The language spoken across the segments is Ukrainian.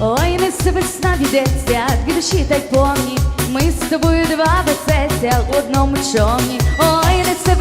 Ой, не все весна відеться, дві душі так повні. Ми з тобою два весеця в одному човні. Ой, не все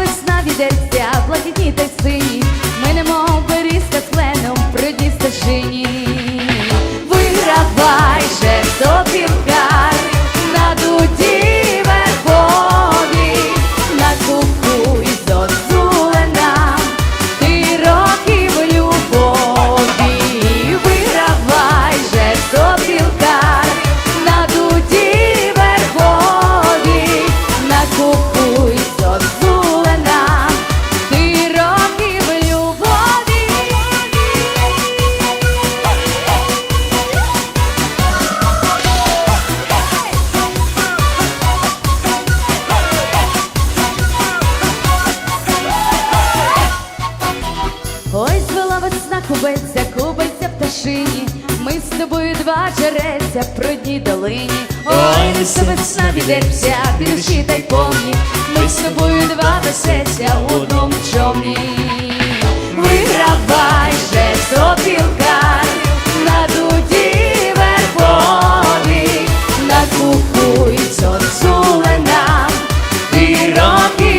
Ой, звела весна, кубиться, кубиться пташині, ми з тобою два джереця в прудній долині. Ой, несе весна відеться, вірші та й повні, ми з тобою два весеться в одному човні. Вигравай же сопілка на дуді верхові, накупуй сонцу ленам і роки.